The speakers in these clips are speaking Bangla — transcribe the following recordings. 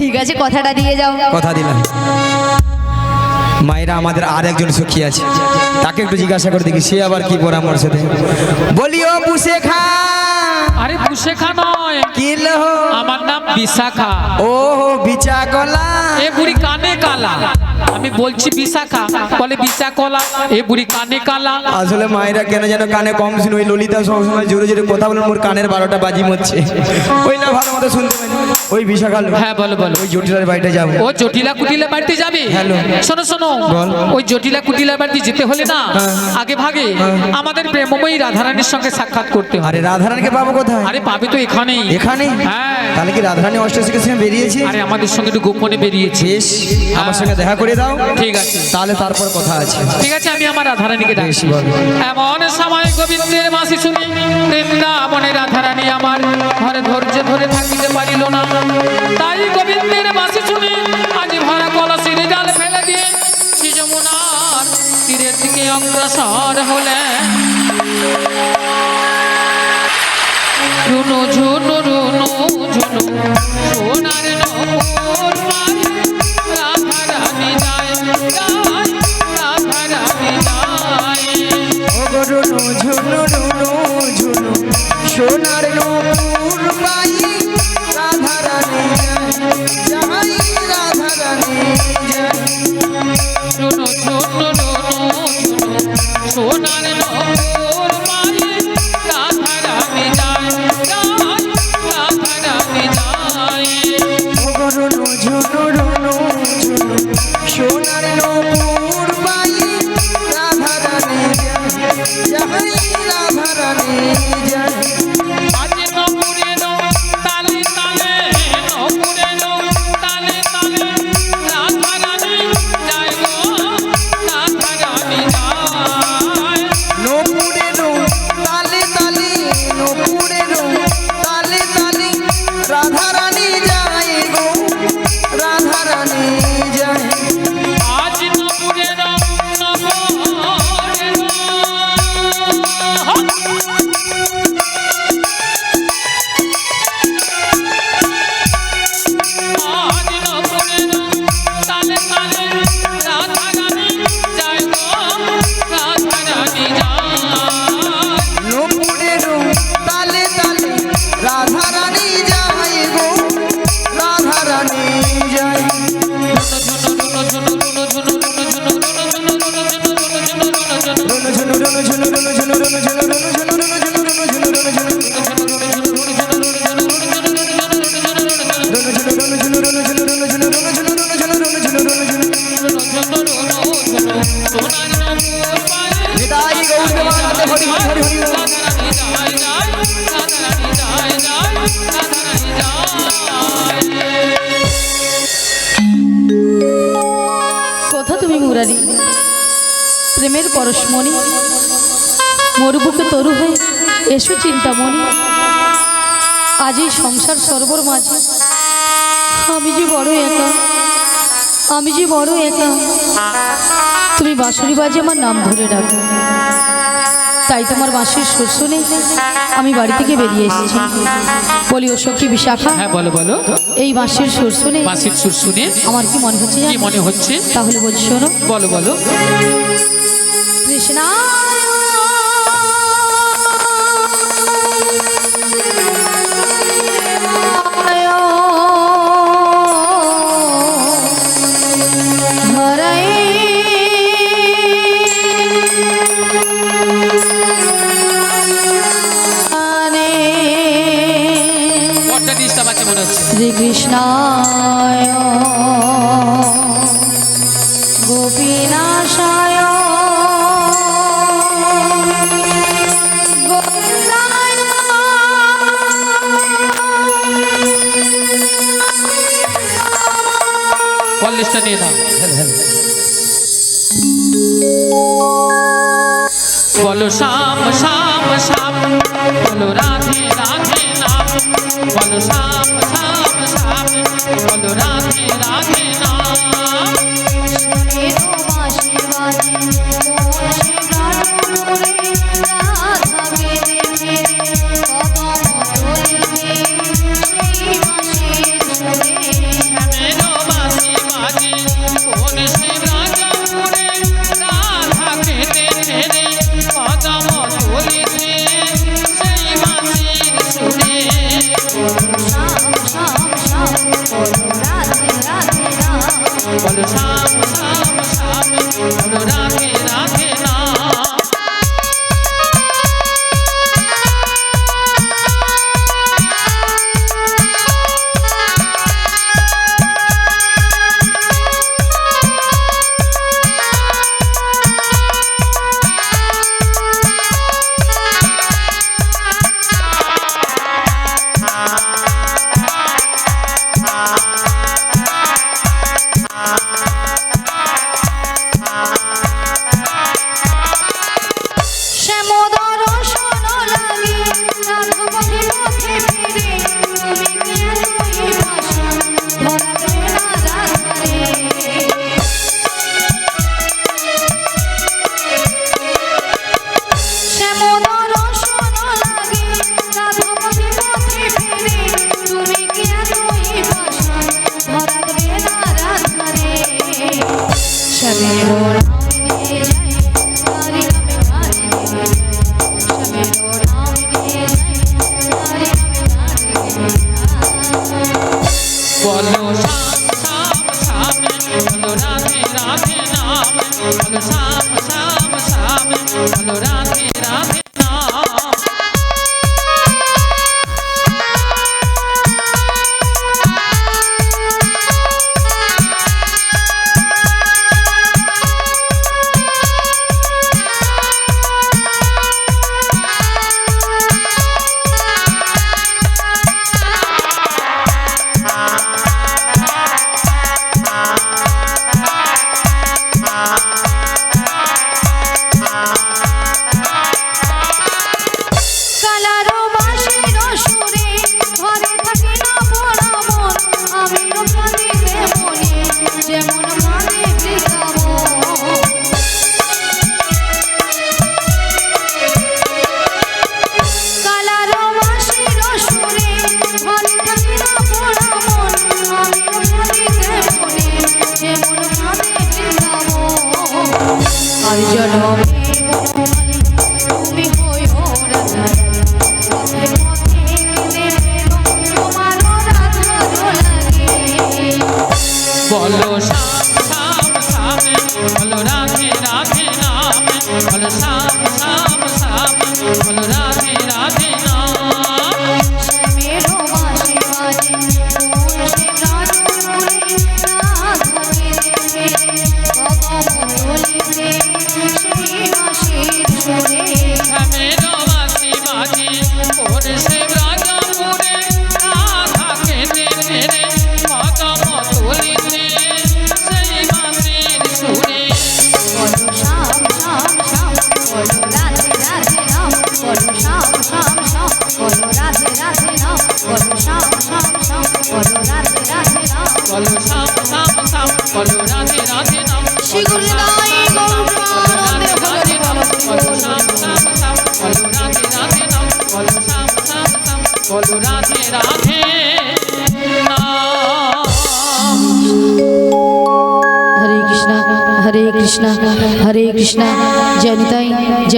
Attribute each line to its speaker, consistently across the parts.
Speaker 1: ঠিক আছে কথাটা দিয়ে যাও।
Speaker 2: কথা দিলাম। মায়েরা আমাদের আর একজন সুখী আছে। তাকে একটু জিজ্ঞাসা করে দেখি সে আবার কি পরামর্শ দেয়? বলিও বুসে খা
Speaker 3: আরে পুষেখা নয়।
Speaker 2: কি
Speaker 3: আমার নাম বিশাখা।
Speaker 2: ও বিচা গলা
Speaker 3: এ বুড়ি কানে কালা। আমি বলছি বিশাখা বলে বিশা কলা এ বুড়ি কানে কালা।
Speaker 2: আসলে মায়েরা কেন যেন কানে কম শুনে ওই ললিতা সবসময় জোরে জোরে কথা বলে মোর কানের বারোটা বাজি মরছে। ওই না ভালো মতো শুনতে ওই বিশাখাল
Speaker 3: হ্যাঁ বলো বলো।
Speaker 2: ওই জটিলার বাড়িতে যাব।
Speaker 3: ও জটিলা কুটিলা বাড়িতে যাবে?
Speaker 2: হ্যালো।
Speaker 3: শোনো শোনো।
Speaker 2: বল।
Speaker 3: ওই জটিলা কুটিলা বাড়িতে যেতে হলে না আগে ভাগে আমাদের প্রেমময়ী রাধারানীর সঙ্গে সাক্ষাৎ করতে হয়
Speaker 2: আরে রাধারানীকে পাবো কোথায়?
Speaker 3: আরে পাবে তো এখানেই।
Speaker 2: এখানে
Speaker 3: হ্যাঁ।
Speaker 2: তাহলে কি রাধারানী অষ্টশীকে সঙ্গে বেরিয়েছে?
Speaker 3: আরে আমাদের সঙ্গে একটু গোপনে বেরিয়েছে।
Speaker 2: আমার সঙ্গে দেখা করে দাও।
Speaker 3: ঠিক আছে।
Speaker 2: তাহলে তারপর কথা আছে।
Speaker 3: ঠিক আছে আমি আমার রাধারানীকে ডাকছি। এমন সময় গোবিন্দের মাসি শুনি বৃন্দাবনে রাধারানী আমার ঘরে ধৈর্য ধরে থাকিতে পারিল না। তাই গোবিন্দের মাসি শুনি আজ ভরা কলসির জাল ফেলে দিয়ে শ্রী যমুনার তীরের দিকে অগ্রসর হলেন। রুনু ঝুনু রুনু ঝুনু সোনার
Speaker 2: নৌকা
Speaker 1: কোথা তুমি মুরারি। প্রেমের পরশমণি। মরুবুকে তরু হয়ে এসো চিন্তামণি। আজ এই সংসার সর্বর মাঝে। আমি যে বড় একা। আমি যে বড় একা। তুমি বাঁশুরি বাজে আমার নাম ধরে রাখো। তাই তোমার বাঁশির সুর শুনে আমি বাড়ি থেকে বেরিয়ে এসেছি। বলি ও সখী বিশাখা?
Speaker 3: হ্যাঁ বলো বলো।
Speaker 1: এই বাঁশির সুর শুনে
Speaker 3: বাঁশির সুর শুনে
Speaker 1: আমার কি মনে হচ্ছে
Speaker 3: কি মনে হচ্ছে?
Speaker 1: তাহলে বলছি শোনো।
Speaker 3: বলো বলো।
Speaker 1: কৃষ্ণা কৃষ্ণায়। গোপীনাশায়। চলে না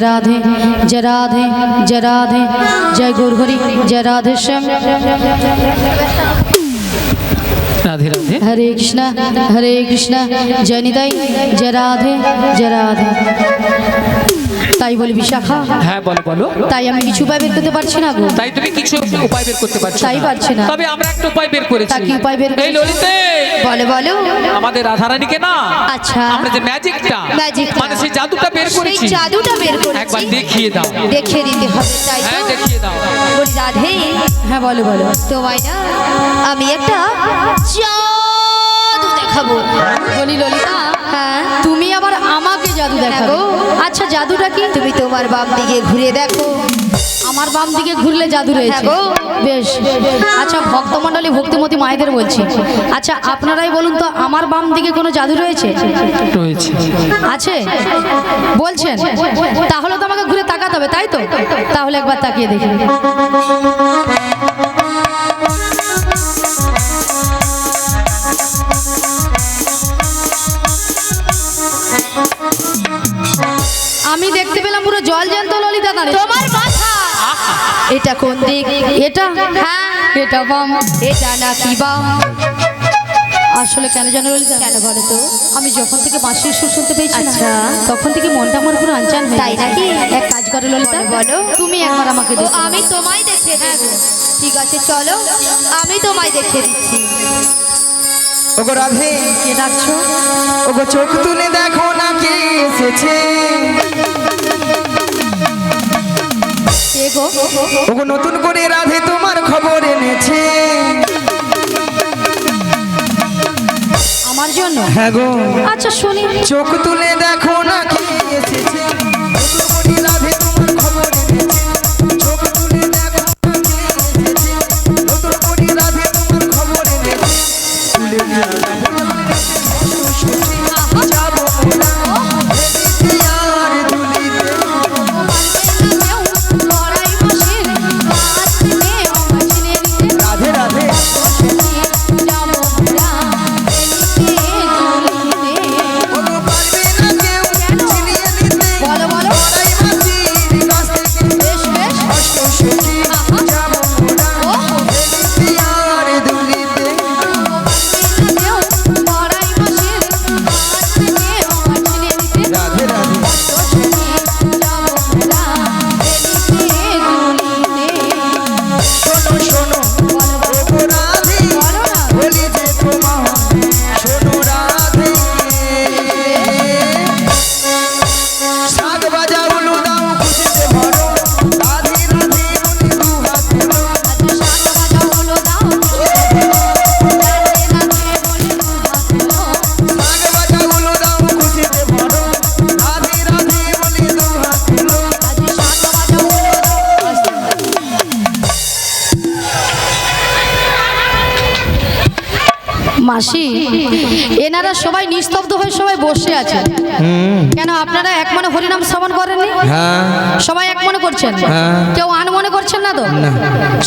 Speaker 3: जराधे जराधे जराधे। जय गुरु
Speaker 1: हरि जराधे श्याम राधे राधे। हरे कृष्णा हरे कृष्णा। जनिदाई जराधे जराधे, राधे। তাই বলি বিশাখা।
Speaker 3: হ্যাঁ বলো বলো।
Speaker 1: তাই আমি কিছু উপায় বের করতে পারছি না গো।
Speaker 3: তাই তুমি কিছু উপায় বের করতে পারছ
Speaker 1: তাই পারছি না।
Speaker 3: তবে আমরা একটা উপায় বের করেছি।
Speaker 1: তা কি উপায় বের
Speaker 3: এই ললিতে।
Speaker 1: বলে বলো।
Speaker 3: আমাদের রাধারানীকে না
Speaker 1: আচ্ছা।
Speaker 3: আমরা যে ম্যাজিকটা
Speaker 1: ম্যাজিকটা।
Speaker 3: মানে সেই জাদুটা বের করেছি।
Speaker 1: সেই জাদুটা বের করেছি।
Speaker 3: একবার দেখিয়ে দাও।
Speaker 1: দেখিয়ে দিতে হবে তাই
Speaker 3: হ্যাঁ দেখিয়ে দাও।
Speaker 1: বলি রাধে। হ্যাঁ বলো বলো। তোমায় না আমি একটা জাদু দেখাবো। বলি ললিতা জাদু দেখাবো আচ্ছা জাদুটা কি? তুমি তোমার বাম দিকে ঘুরে দেখো। আমার বাম দিকে ঘুরলে জাদু রয়েছে। বেশ। আচ্ছা ভক্তমণ্ডলী ভক্তিমতী মায়েদের বলছি। আচ্ছা আপনারাই বলুন তো আমার বাম দিকে কোনো জাদু রয়েছে?
Speaker 3: রয়েছে।
Speaker 1: আছে? বলছেন? তাহলে তো আমাকে ঘুরে তাকাতে হবে তাই তো? তাহলে একবার তাকিয়ে দেখি। আমি দেখতে পেলাম পুরো জল জ্যান্ত ললিতা দাঁড়িয়ে তোমার মাথা এটা কোন দিক? এটা? হ্যাঁ এটা বাম। এটা নাকি বাম? আসলে কেন জানো ললিতা? কেন বলো তো? আমি যখন থেকে বাঁশির সুর শুনতে পেয়েছি না তখন থেকে মনটা আমার পুরো আনচান হয়ে তাই নাকি? এক কাজ করো ললিতা বলো তুমি একবার আমাকে দেখো।
Speaker 4: আমি তোমায় দেখে দেব ঠিক আছে চলো। আমি তোমায় দেখে দিচ্ছি।
Speaker 2: ওগো রাধে।
Speaker 1: কে ডাকছো?
Speaker 2: ওগো চোখ তুলে দেখো না কে এসেছে। ওগো নতুন করে রাধে তোমার খবর এনেছে।
Speaker 1: আমার জন্য?
Speaker 2: হ্যাঁ গো।
Speaker 1: আচ্ছা শুনি।
Speaker 2: চোখ তুলে দেখো না কে এসেছে।
Speaker 1: বসে আছে। কেন আপনারা এক মনে হরিনাম শ্রবণ করেননি?
Speaker 2: হ্যাঁ।
Speaker 1: সবাই এক মনে করছেন?
Speaker 2: হ্যাঁ।
Speaker 1: কেউ আন মনে করছেন না তো?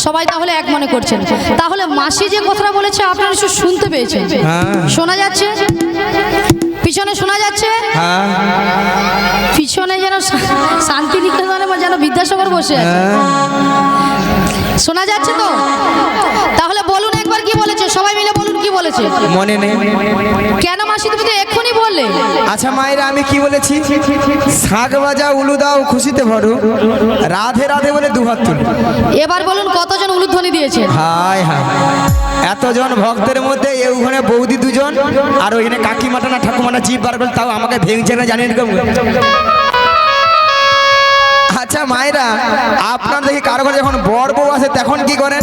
Speaker 1: সবাই তাহলে এক মনে করছেন। তাহলে মাসি যে কথাটা বলেছে আপনারা শুনতে পেয়েছেন।
Speaker 2: হ্যাঁ।
Speaker 1: শোনা যাচ্ছে? পিছনে শোনা যাচ্ছে? পিছনে যেন শান্তি নিকেতনে যেন বিদ্যাসাগর বসে আছে। শোনা যাচ্ছে তো? কি বলেছে? সবাই মিলে বলুন কি বলেছে?
Speaker 2: মনে নেই।
Speaker 1: কেন মাসি তুমি তো এক্ষুনি বললে।
Speaker 2: আচ্ছা মায়েরা আমি কি বলেছি? শাক বাজা উলু দাও খুশিতে ভরো। রাধে রাধে বলে দুহাত তুলো
Speaker 1: এবার বলুন কতজন উলু উলুধ্বনি দিয়েছে?
Speaker 2: হাই হাই এতজন ভক্তের মধ্যে এ ওখানে বৌদি দুজন আর ওইখানে কাকিমাটা না ঠাকুমাটা জিপ বার করে তাও আমাকে ভেঙছে না জানেন কেমন আচ্ছা মায়েরা আপনার দেখি কারও ঘরে যখন বর বউ আসে তখন কি করেন?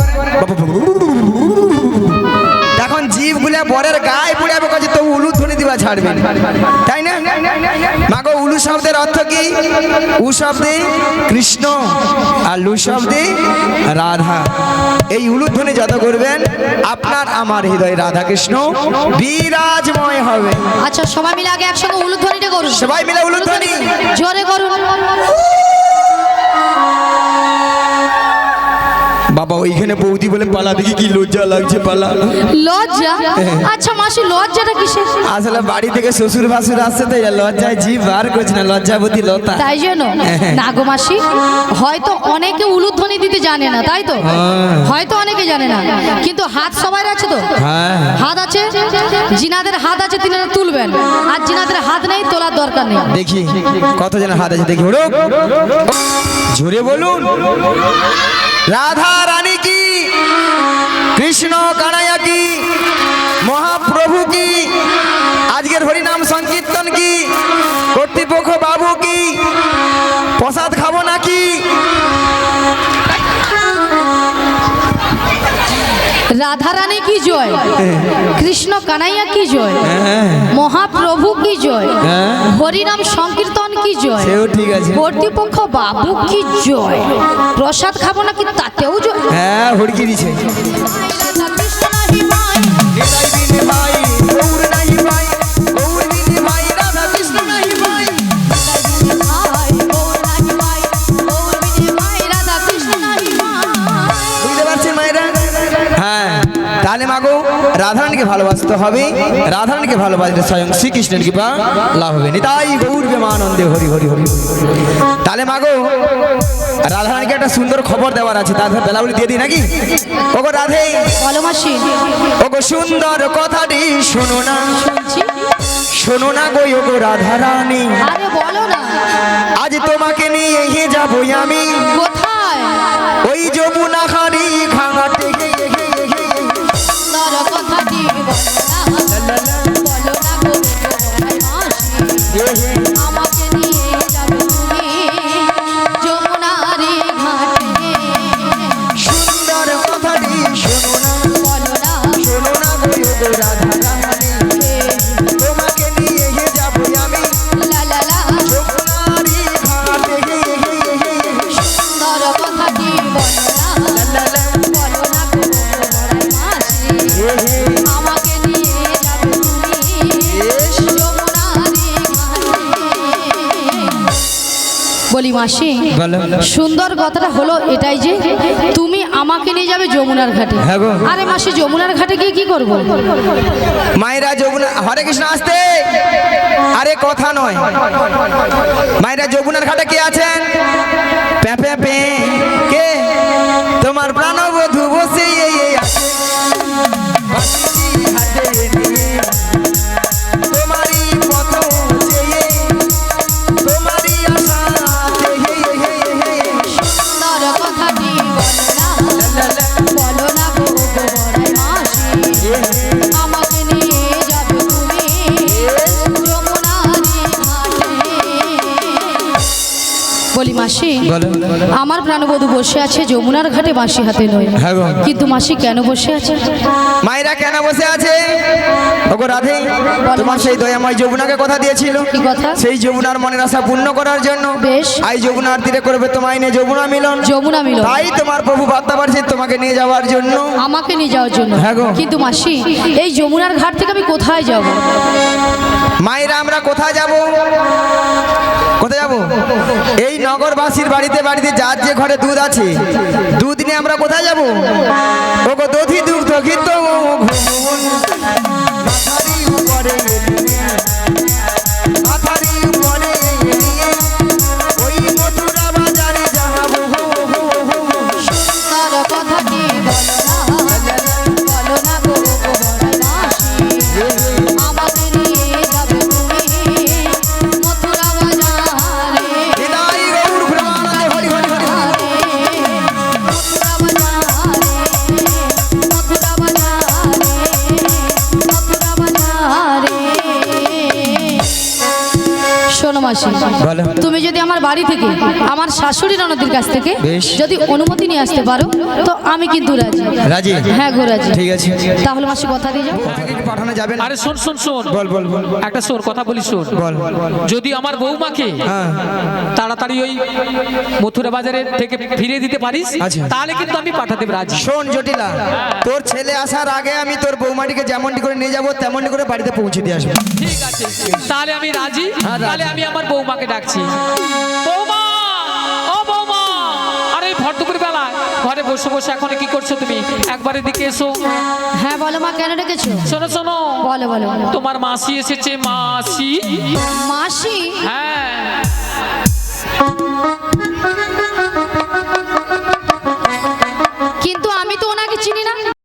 Speaker 2: জীবগুলা বরের গায়ে পড়ে যাবে কাছে তো উলু ধ্বনি দিবা ছাড়বেন তাই না? মাগো উলু শব্দের অর্থ কি? উ শব্দে কৃষ্ণ আর লু শব্দে রাধা। এই উলুধ্বনি যত করবেন আপনার আমার হৃদয় রাধা কৃষ্ণ বিরাজময় হবে।
Speaker 1: আচ্ছা সবাই মিলে আগে একসঙ্গে উলুধ্বনিটা করুন।
Speaker 2: সবাই মিলে উলুধ্বনি
Speaker 1: জোরে করুন।
Speaker 2: বাবা ওইখানে বৌদি বলে পালা দেখি কি লজ্জা লাগছে পালা।
Speaker 1: লজ্জা? আচ্ছা মাসি লজ্জাটা কিসের?
Speaker 2: আসলে বাড়ি থেকে শ্বশুর ভাসুর আসছে তো লজ্জায় জি বার করছে না লজ্জাবতী লতা।
Speaker 1: তাই জন্য? নাগো মাসি হয়তো অনেকে উলুধ্বনি দিতে জানে না তাই তো? হয়তো অনেকে জানে না কিন্তু হাত সবার আছে তো?
Speaker 2: হ্যাঁ।
Speaker 1: হাত আছে? জিনাদের হাত আছে তিনারা তুলবেন। আর জিনাদের হাত নেই তোলার দরকার নেই।
Speaker 2: দেখি কতজন হাত আছে দেখি জোরে বলুন। রাধা। রানী কি? কৃষ্ণ কানাইয়া কি? মহাপ্রভু কি? আজকের হরিনাম সংকীর্তন কি? কর্তৃপক্ষ
Speaker 1: রাধা রানী কি জয়? কৃষ্ণ কানাইয়া কি জয়? মহাপ্রভু কি জয়? হরিনাম সংকীর্তন কি জয়?
Speaker 2: সেও ঠিক আছে।
Speaker 1: কর্তৃপক্ষ বাবু কি জয়? প্রসাদ খাব নাকি তাতেও জয়?
Speaker 2: হ্যাঁ হুড়কি দিছে। রাধারানীকে ভালোবাসতে হবে রাধারানীকে ভালোবাসলে স্বয়ং শ্রীকৃষ্ণের কৃপা লাভ হবে। নিতাই গৌর প্রেমানন্দে হরি হরি হরি তাহলে মাগো রাধারানীকে একটা সুন্দর খবর দেওয়ার আছে। তার বেলাগুলি দিয়ে দিই নাকি? ওগো রাধে।
Speaker 1: বলো মাসি।
Speaker 2: ওগো সুন্দর কথাটি শোনো না। শোনো না গো ওগো রাধারানী।
Speaker 1: আরে বলো না।
Speaker 2: আজ তোমাকে নিয়ে যাব আমি।
Speaker 1: বলি মাসি
Speaker 2: সুন্দর কথাটা
Speaker 1: হলো এটাই যে তুমি আমাকে নিয়ে যাবে যমুনার ঘাটে।
Speaker 2: হ্যাঁ
Speaker 1: আরে মাসি যমুনার ঘাটে গিয়ে কি করব?
Speaker 2: মায়েরা যমুনা হরে কৃষ্ণ আসতে। আরে কথা নয়। মায়েরা যমুনার ঘাটে কে আছেন? পে পে পে কে?
Speaker 1: মাসি আমার প্রাণবধূ বসে আছে যমুনার ঘাটে বাঁশি হাতে নয়।
Speaker 2: হ্যাঁ
Speaker 1: কিন্তু মাসি কেন বসে আছে?
Speaker 2: মায়েরা কেন বসে আছে? ওগো রাধে তোমার সেই দয়াময় যমুনাকে কথা দিয়েছিল?
Speaker 1: কি কথা?
Speaker 2: সেই যমুনার মনের আশা পূর্ণ করার জন্য।
Speaker 1: বেশ।
Speaker 2: আই যমুনার তীরে করবে তোমায় নিয়ে যমুনা মিলন।
Speaker 1: যমুনা মিলন।
Speaker 2: তাই তোমার প্রভু বার্তা পারছে তোমাকে নিয়ে যাওয়ার জন্য।
Speaker 1: আমাকে নিয়ে যাওয়ার জন্য।
Speaker 2: হ্যাঁ।
Speaker 1: কিন্তু মাসি এই যমুনার ঘাট থেকে আমি কোথায় যাব?
Speaker 2: মায়েরা আমরা কোথায় যাব? কোথায় যাব? নগরবাসীর বাড়িতে বাড়িতে যার যে ঘরে দুধ আছে, দুধ নিয়ে আমরা কোথায় যাব? ওগো দধি দুধ গীত মাথারি
Speaker 1: বাড়ি থেকে। শাশুড়ি ননদের কাছ থেকে যদি অনুমতি নিয়ে আসতে পারো তো আমি কিন্তু রাজি।
Speaker 2: রাজি?
Speaker 1: হ্যাঁ গো রাজি।
Speaker 2: ঠিক আছে।
Speaker 1: তাহলে মাসি কথা দিয়ে যাও।
Speaker 2: পাঠানো যাবে
Speaker 3: আরে শোন শোন শোন।
Speaker 2: বল বল বল
Speaker 3: একটা শোন কথা বলি শোন।
Speaker 2: বল।
Speaker 3: যদি আমার বৌমাকে
Speaker 2: হ্যাঁ।
Speaker 3: তাড়াতাড়ি ওই মথুরা বাজারের থেকে ফিরিয়ে দিতে পারিস
Speaker 2: আচ্ছা।
Speaker 3: তাহলে কিন্তু আমি পাঠাতে রাজি।
Speaker 2: শোন জটিলা তোর ছেলে আসার আগে আমি তোর বৌমাটিকে যেমনটি করে নিয়ে যাব তেমনটি করে বাড়িতে পৌঁছে দিয়ে আসব।
Speaker 3: ঠিক আছে। তাহলে আমি রাজি। তাহলে আমি আমার বৌমাকে ডাকছি। বৌমা! এই ভর দুপুর বেলা ঘরে বসে বসে এখন কি করছ তুমি? একবার এদিকে এসো।
Speaker 1: হ্যাঁ বলো মা কেন ডেকেছো?
Speaker 3: শোনো শোনো।
Speaker 1: বলো বলো।
Speaker 3: তোমার মাসি এসেছে মাসি।
Speaker 1: মাসি?
Speaker 3: হ্যাঁ।